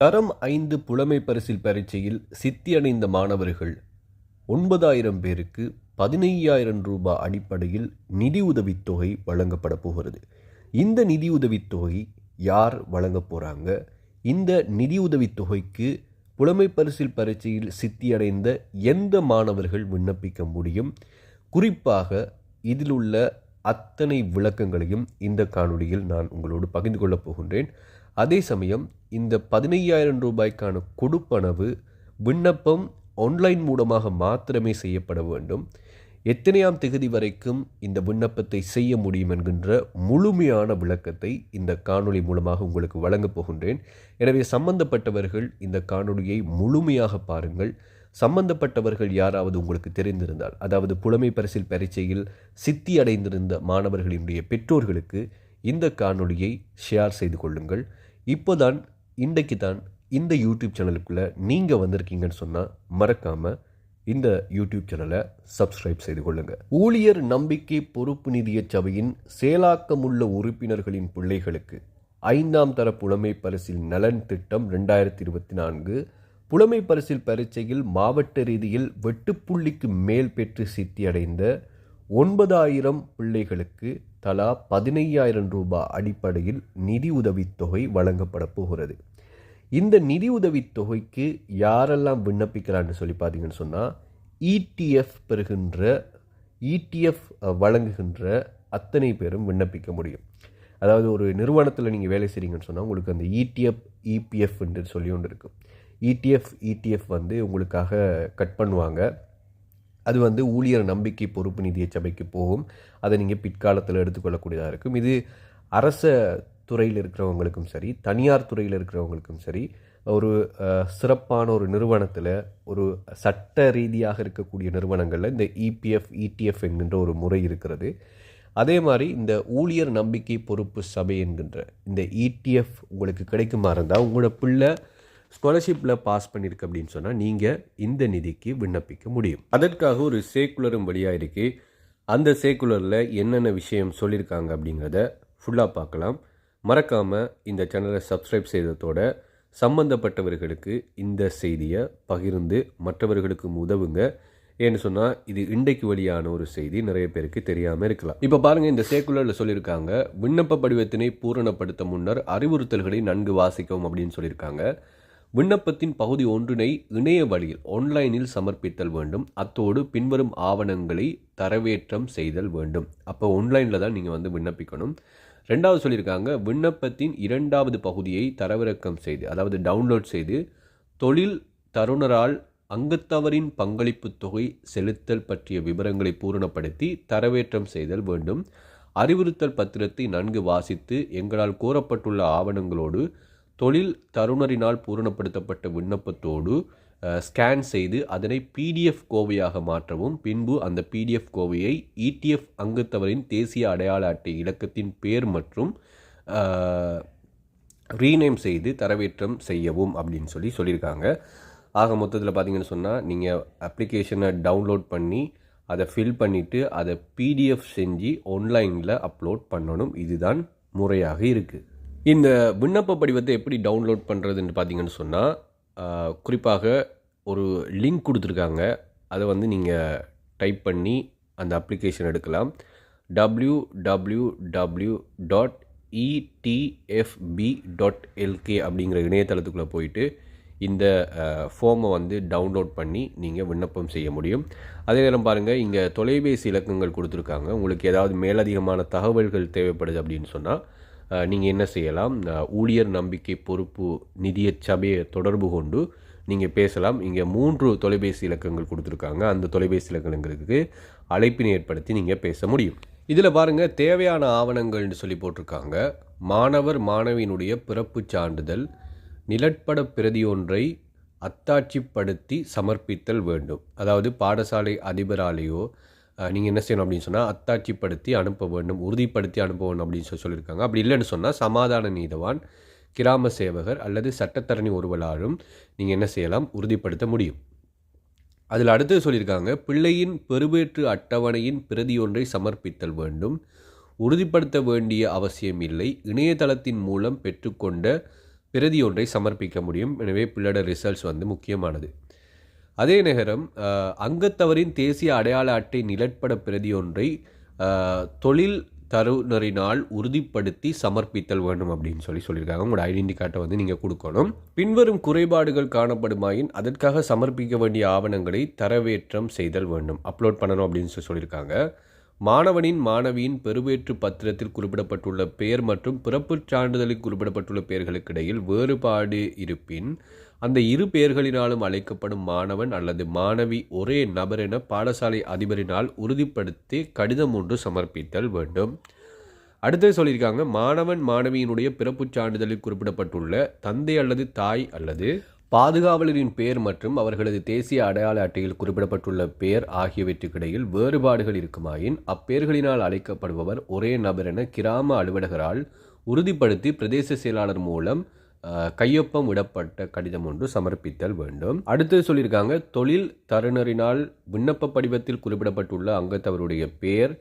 தரம் ஐந்து புலமை பரிசில் பரீட்சையில் சித்தியடைந்த மாணவர்கள் ஒன்பதாயிரம் பேருக்கு பதினையாயிரம் ரூபாய் அடிப்படையில் நிதியுதவித் தொகை வழங்கப்பட போகிறது. இந்த நிதியுதவித் தொகை யார் வழங்கப் போகிறாங்க இந்த நிதியுதவித் தொகைக்கு புலமை பரிசில் பரீட்சையில் சித்தியடைந்த எந்த மாணவர்கள் விண்ணப்பிக்க முடியும்? குறிப்பாக இதில் உள்ள அத்தனை விளக்கங்களையும் இந்த காணொலியில் நான் உங்களோடு பகிர்ந்து கொள்ளப் போகின்றேன். அதே சமயம் இந்த பதினையாயிரம் ரூபாய்க்கான கொடுப்பனவு விண்ணப்பம் ஆன்லைன் மூலமாக மாத்திரமே செய்யப்பட வேண்டும். எத்தனையாம் திகதி வரைக்கும் இந்த விண்ணப்பத்தை செய்ய முடியும் என்கின்ற முழுமையான விளக்கத்தை இந்த காணொளி மூலமாக உங்களுக்கு வழங்கப் போகின்றேன். எனவே சம்பந்தப்பட்டவர்கள் இந்த காணொளியை முழுமையாக பாருங்கள். சம்பந்தப்பட்டவர்கள் யாராவது உங்களுக்கு தெரிந்திருந்தால் அதாவது புலமை பரிசில் பரீட்சையில் சித்தி அடைந்திருந்த மாணவர்களினுடைய பெற்றோர்களுக்கு இந்த காணொளியை ஷேர் செய்து கொள்ளுங்கள். இப்போ தான் இன்றைக்கு தான் இந்த யூடியூப் சேனலுக்குள்ளே நீங்கள் வந்திருக்கீங்கன்னு சொன்னால் மறக்காமல் இந்த யூடியூப் சேனலை சப்ஸ்கிரைப் செய்து கொள்ளுங்கள் ஊழியர் நம்பிக்கை பொறுப்பு நிதிய சபையின் செயலாக்கமுள்ள உறுப்பினர்களின் பிள்ளைகளுக்கு ஐந்தாம் தர புலமை பரிசில் நலன் திட்டம் ரெண்டாயிரத்தி இருபத்தி நான்கு. புலமை பரிசில் பரீட்சையில் மாவட்ட ரீதியில் வெட்டுப்புள்ளிக்கு மேல் பெற்று சித்தியடைந்த ஒன்பதாயிரம் பிள்ளைகளுக்கு தலா பதினையாயிரம் ரூபாய் அடிப்படையில் நிதி உதவித் தொகை வழங்கப்பட போகிறது. இந்த நிதி உதவித் தொகைக்கு யாரெல்லாம் விண்ணப்பிக்கிறான்னு சொல்லி பார்த்தீங்கன்னு சொன்னால் இடிஎஃப் பெறுகின்ற இடிஎஃப் வழங்குகின்ற அத்தனை பேரும் விண்ணப்பிக்க முடியும். அதாவது ஒரு நிறுவனத்தில் நீங்கள் வேலை செய்கிறீங்கன்னு சொன்னால் உங்களுக்கு அந்த இடிஎஃப் இபிஎஃப் என்று சொல்லி ஒன்று இருக்கும். இடிஎஃப் இடிஎஃப் வந்து உங்களுக்காக கட் பண்ணுவாங்க. அது வந்து ஊழியர் நம்பிக்கை பொறுப்பு நிதிய சபைக்கு போகும். அதை நீங்கள் பிற்காலத்தில் எடுத்துக்கொள்ளக்கூடியதாக இருக்கும். இது அரச துறையில் இருக்கிறவங்களுக்கும் சரி தனியார் துறையில் இருக்கிறவங்களுக்கும் சரி ஒரு சிறப்பான ஒரு நிறுவனத்தில் ஒரு சட்ட ரீதியாக இருக்கக்கூடிய நிறுவனங்களில் இந்த இபிஎஃப் இடிஎஃப் என்கின்ற ஒரு முறை இருக்கிறது. அதே மாதிரி இந்த ஊழியர் நம்பிக்கை பொறுப்பு சபை என்கின்ற இந்த இடிஎஃப் உங்களுக்கு கிடைக்குமா இருந்தால் உங்களோட பிள்ளை ஸ்காலர்ஷிப்பில் பாஸ் பண்ணியிருக்கு அப்படின்னு சொன்னால் நீங்கள் இந்த நிதிக்கு விண்ணப்பிக்க முடியும். அதற்காக ஒரு சேக்குலரும் வழியாக இருக்குது அந்த சேக்குலரில் என்னென்ன விஷயம் சொல்லியிருக்காங்க அப்படிங்கிறத ஃபுல்லாக பார்க்கலாம். மறக்காமல் இந்த சேனலை சப்ஸ்கிரைப் செய்ததோட சம்பந்தப்பட்டவர்களுக்கு இந்த செய்தியை பகிர்ந்து மற்றவர்களுக்கும் உதவுங்க. ஏன்னு சொன்னால் இது இன்றைக்கு வெளியான ஒரு செய்தி நிறைய பேருக்கு தெரியாமல் இருக்கலாம். இப்போ பாருங்கள் இந்த சேக்குலரில் சொல்லியிருக்காங்க விண்ணப்ப படிவத்தினை பூரணப்படுத்த முன்னர் அறிவுறுத்தல்களை நன்கு வாசிக்கவும் அப்படின்னு சொல்லியிருக்காங்க விண்ணப்பத்தின் பகுதி ஒன்றினை இணைய வழியில் ஆன்லைனில் சமர்ப்பித்தல் வேண்டும். அத்தோடு பின்வரும் ஆவணங்களை தரவேற்றம் செய்தல் வேண்டும். அப்போ ஆன்லைனில் தான் நீங்கள் வந்து விண்ணப்பிக்கணும். ரெண்டாவது சொல்லியிருக்காங்க விண்ணப்பத்தின் இரண்டாவது பகுதியை தரவிறக்கம் செய்து அதாவது டவுன்லோட் செய்து தொழில் தருணரால் அங்கத்தவரின் பங்களிப்பு தொகை செலுத்தல் பற்றிய விவரங்களை பூரணப்படுத்தி தரவேற்றம் செய்தல் வேண்டும். அறிவுறுத்தல் பத்திரத்தை நன்கு வாசித்து எங்களால் கூறப்பட்டுள்ள ஆவணங்களோடு தொழில் தருணரினால் பூரணப்படுத்தப்பட்ட விண்ணப்பத்தோடு ஸ்கேன் செய்து அதனை பிடிஎஃப் கோவையாக மாற்றவும். பின்பு அந்த பிடிஎஃப் கோவையை இடிஎஃப் அங்கத்தவரின் தேசிய அடையாள அட்டை இலக்கத்தின் பேர் மற்றும் ரீநேம் செய்து தரவேற்றம் செய்யவும் அப்படின்னு சொல்லி சொல்லியிருக்காங்க. ஆக மொத்தத்தில் பார்த்தீங்கன்னு சொன்னால் நீங்கள் அப்ளிகேஷனை டவுன்லோட் பண்ணி அதை ஃபில் பண்ணிவிட்டு அதை பிடிஎஃப் செஞ்சு ஆன்லைனில் அப்லோட் பண்ணணும். இதுதான் முறையாக இருக்குது இந்த விண்ணப்ப படிவத்தை எப்படி டவுன்லோட் பண்ணுறதுன்னு பார்த்தீங்கன்னு சொன்னால் குறிப்பாக ஒரு லிங்க் கொடுத்துருக்காங்க. அதை வந்து நீங்கள் டைப் பண்ணி அந்த அப்ளிகேஷன் எடுக்கலாம். W W W dot ETFB dot LK அப்படிங்கிற இணையதளத்துக்குள்ளே போயிட்டு இந்த ஃபார்மை வந்து டவுன்லோட் பண்ணி நீங்கள் விண்ணப்பம் செய்ய முடியும். அதே நேரம் பாருங்கள் இங்கே தொலைபேசி இலக்கங்கள் கொடுத்துருக்காங்க. உங்களுக்கு ஏதாவது மேலதிகமான தகவல்கள் தேவைப்படுது அப்படின்னு சொன்னால் நீங்கள் என்ன செய்யலாம்? ஊழியர் நம்பிக்கை பொறுப்பு நிதிய சபையை தொடர்பு கொண்டு நீங்கள் பேசலாம். இங்கே மூன்று தொலைபேசி இலக்கங்கள் கொடுத்துருக்காங்க. அந்த தொலைபேசி இலக்கங்களுக்கு அழைப்பினை ஏற்படுத்தி நீங்கள் பேச முடியும். இதில் பாருங்கள் தேவையான ஆவணங்கள்னு சொல்லி போட்டிருக்காங்க. மாணவர் மாணவியினுடைய பிறப்புச் சான்றிதழ் நிலட்பட பிரதி ஒன்றை அத்தாட்சிப்படுத்தி சமர்ப்பித்தல் வேண்டும். அதாவது பாடசாலை அதிபராலேயோ நீங்கள் என்ன செய்யணும் அப்படின்னு சொன்னால் அத்தாட்சிப்படுத்தி அனுப்ப வேண்டும் உறுதிப்படுத்தி அனுப்ப வேண்டும் அப்படின்னு சொல்லி சொல்லியிருக்காங்க. அப்படி இல்லைன்னு சொன்னால் சமாதான நீதவான் கிராம சேவகர் அல்லது சட்டத்தரணி ஒருவராலும் நீங்கள் என்ன செய்யலாம் உறுதிப்படுத்த முடியும். அதில் அடுத்து சொல்லியிருக்காங்க பிள்ளையின் பெறுபேற்று அட்டவணையின் பிரதி ஒன்றை சமர்ப்பித்தல் வேண்டும். உறுதிப்படுத்த வேண்டிய அவசியம் இல்லை. இணையதளத்தின் மூலம் பெற்றுக்கொண்ட பிரதி ஒன்றை சமர்ப்பிக்க முடியும். எனவே பிள்ளையோட ரிசல்ட்ஸ் வந்து முக்கியமானது. அதே நேரம் அங்கத்தவரின் தேசிய அடையாள அட்டை நிலப்பட பிரதி ஒன்றை தொழில் தருணரினால் உறுதிப்படுத்தி சமர்ப்பித்தல் வேண்டும் அப்படின்னு சொல்லி சொல்லியிருக்காங்க. உங்களோட ஐடென்டி கார்டை வந்து நீங்கள் கொடுக்கணும். பின்வரும் குறைபாடுகள் காணப்படுமாயின் அதற்காக சமர்ப்பிக்க வேண்டிய ஆவணங்களை தரவேற்றம் செய்தல் வேண்டும். அப்லோட் பண்ணணும் அப்படின்னு சொல்லி சொல்லியிருக்காங்க. மாணவனின் மாணவியின் பெருவேற்று பத்திரத்தில் குறிப்பிடப்பட்டுள்ள பெயர் மற்றும் பிறப்புச் சான்றிதழில் குறிப்பிடப்பட்டுள்ள பெயர்களுக்கு இடையில் வேறுபாடு இருப்பின் அந்த இரு பெயர்களினாலும் அழைக்கப்படும் மாணவன் அல்லது மாணவி ஒரே நபர் என பாடசாலை அதிபரினால் உறுதிப்படுத்தி கடிதம் ஒன்று சமர்ப்பித்தல் வேண்டும். அடுத்தது சொல்லியிருக்காங்க மாணவன் மாணவியினுடைய பிறப்புச் சான்றிதழில் குறிப்பிடப்பட்டுள்ள தந்தை அல்லது தாய் அல்லது பாதுகாவலரின் பெயர் மற்றும் அவர்களது தேசிய அடையாள அட்டையில் குறிப்பிடப்பட்டுள்ள பெயர் ஆகியவற்றுக்கிடையில் வேறுபாடுகள் இருக்குமாயின் அப்பெயர்களினால் அழைக்கப்படுபவர் ஒரே நபர் என கிராம அலுவலகரால் உறுதிப்படுத்தி பிரதேச செயலாளர் மூலம் கையொப்பம் விடப்பட்ட கடிதம் ஒன்று சமர்ப்பித்தல் வேண்டும். அடுத்தது சொல்லியிருக்காங்க தொழில் தருணரினால் விண்ணப்ப படிவத்தில் குறிப்பிடப்பட்டுள்ள அங்கத்தவருடைய பெயர்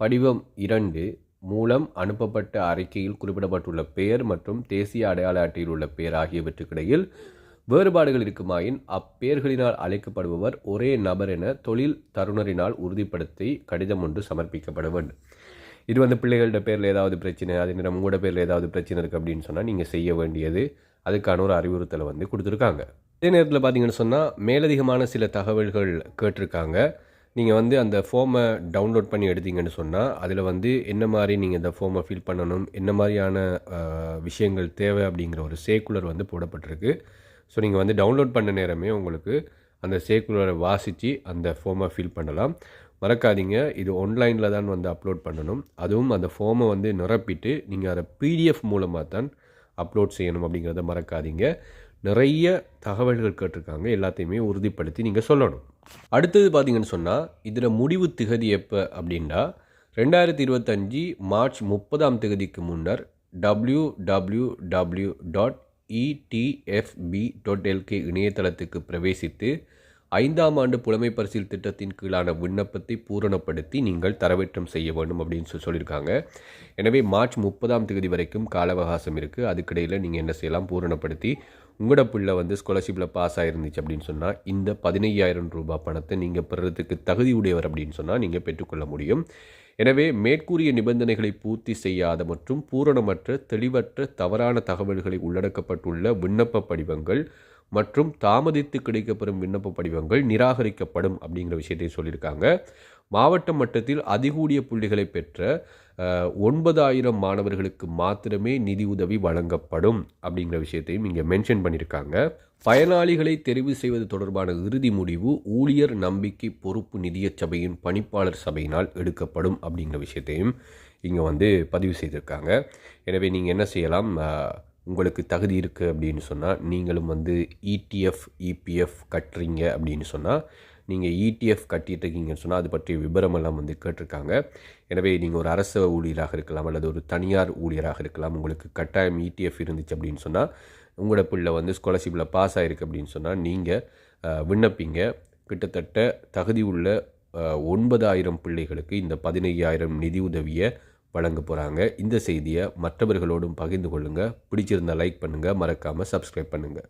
படிவம் இரண்டு மூலம் அனுப்பப்பட்ட அறிக்கையில் குறிப்பிடப்பட்டுள்ள பெயர் மற்றும் தேசிய அடையாள அட்டையில் உள்ள பெயர் ஆகியவற்றுக்கிடையில் வேறுபாடுகள் இருக்குமாயின் அப்பேர்களினால் அழைக்கப்படுபவர் ஒரே நபர் என தொழில் தருணரினால் உறுதிப்படுத்தி கடிதம் ஒன்று சமர்ப்பிக்கப்பட வேண்டும் இது வந்து பிள்ளைகளோட பேரில் ஏதாவது பிரச்சனை அதே நேரம் உங்களோட பேரில் ஏதாவது பிரச்சனை இருக்குது அப்படின்னு சொன்னால் நீங்கள் செய்ய வேண்டியது அதுக்கான ஒரு அறிவுறுத்தலை வந்து கொடுத்துருக்காங்க. அதே நேரத்தில் பார்த்தீங்கன்னு சொன்னால் மேலதிகமான சில தகவல்கள் கேட்டிருக்காங்க. நீங்கள் வந்து அந்த ஃபார்மை டவுன்லோட் பண்ணி எடுத்தீங்கன்னு சொன்னால் அதில் வந்து என்ன மாதிரி நீங்கள் இந்த ஃபார்மை ஃபில் பண்ணணும் என்ன மாதிரியான விஷயங்கள் தேவை அப்படிங்கிற ஒரு சேக்குலர் வந்து போடப்பட்டிருக்கு. ஸோ நீங்கள் வந்து டவுன்லோட் பண்ண நேரமே உங்களுக்கு அந்த சேக்குலரை வாசித்து அந்த ஃபார்மை ஃபில் பண்ணலாம். மறக்காதீங்க. இது ஆன்லைனில் தான் வந்து அப்லோட் பண்ணணும். அதுவும் அந்த ஃபார்மை வந்து நிரப்பிட்டு நீங்கள் அதை பிடிஎஃப் மூலமாக தான் அப்லோட் செய்யணும் அப்படிங்கிறத மறக்காதீங்க. நிறைய தகவல்கள் கேட்டிருக்காங்க. எல்லாத்தையுமே உறுதிப்படுத்தி நீங்கள் சொல்லணும். அடுத்தது பார்த்தீங்கன்னு சொன்னால் இதில் முடிவு திகதி எப்போ அப்படின்னா ரெண்டாயிரத்தி இருபத்தஞ்சி மார்ச் முப்பதாம் தேதிக்கு முன்னர் W W W dot ETFB dot LK இணையதளத்துக்கு பிரவேசித்து ஐந்தாம் ஆண்டு புலமை பரிசில் திட்டத்தின் கீழான விண்ணப்பத்தை பூரணப்படுத்தி நீங்கள் தரவேற்றம் செய்ய வேண்டும் அப்படின்னு சொல்லி சொல்லியிருக்காங்க. எனவே மார்ச் முப்பதாம் தேதி வரைக்கும் கால அவகாசம் இருக்குது அதுக்கிடையில் நீங்கள் என்ன செய்யலாம்? பூரணப்படுத்தி உங்களோட பிள்ளை வந்து ஸ்காலர்ஷிப்பில் பாஸ் ஆயிருந்துச்சு அப்படின்னு சொன்னால் இந்த பதினையாயிரம் ரூபாய் பணத்தை நீங்கள் பெறத்துக்கு தகுதி உடையவர் அப்படின்னு சொன்னால் நீங்கள் பெற்றுக்கொள்ள முடியும். எனவே மேற்கூறிய நிபந்தனைகளை பூர்த்தி செய்யாத மற்றும் பூரணமற்ற தெளிவற்ற தவறான தகவல்களை உள்ளடக்கப்பட்டுள்ள விண்ணப்ப படிவங்கள் மற்றும் தாமதித்து கிடைக்கப்பெறும் விண்ணப்ப படிவங்கள் நிராகரிக்கப்படும் அப்படிங்கிற விஷயத்தை சொல்லியிருக்காங்க. மாவட்ட மட்டத்தில் அதிகூடிய புள்ளிகளை பெற்ற ஒன்பதாயிரம் மாணவர்களுக்கு மாத்திரமே நிதி உதவி வழங்கப்படும் அப்படிங்கிற விஷயத்தையும் இங்கே மென்ஷன் பண்ணியிருக்காங்க பயனாளிகளை தெரிவு செய்வது தொடர்பான இறுதி முடிவு ஊழியர் நம்பிக்கை பொறுப்பு நிதியச் சபையின் பணிப்பாளர் சபையினால் எடுக்கப்படும் அப்படிங்கிற விஷயத்தையும் இங்கே வந்து பதிவு செய்திருக்காங்க. எனவே நீங்கள் என்ன செய்யலாம்? உங்களுக்கு தகுதி இருக்குது அப்படின்னு சொன்னால் நீங்களும் வந்து இடிஎஃப் இபிஎஃப் கட்டுறீங்க அப்படின்னு சொன்னால் நீங்கள் இடிஎஃப் கட்டிகிட்டு இருக்கீங்கன்னு சொன்னால் அது பற்றிய விபரமெல்லாம் வந்து கேட்டிருக்காங்க. எனவே நீங்கள் ஒரு அரசு ஊழியராக இருக்கலாம் அல்லது ஒரு தனியார் ஊழியராக இருக்கலாம் உங்களுக்கு கட்டாயம் இடிஎஃப் இருந்துச்சு அப்படின்னு சொன்னால் உங்களோட பிள்ளை வந்து ஸ்காலர்ஷிப்பில் பாஸ் ஆகிருக்கு அப்படின்னு சொன்னால் நீங்கள் விண்ணப்பிங்க. கிட்டத்தட்ட தகுதி உள்ள ஒன்பதாயிரம் பிள்ளைகளுக்கு இந்த பதினையாயிரம் நிதி உதவியை வழங்க போகிறாங்க இந்த செய்தியை மற்றவர்களோடும் பகிர்ந்து கொள்ளுங்கள் பிடிச்சிருந்தால் லைக் பண்ணுங்கள் மறக்காமல் சப்ஸ்கிரைப் பண்ணுங்கள்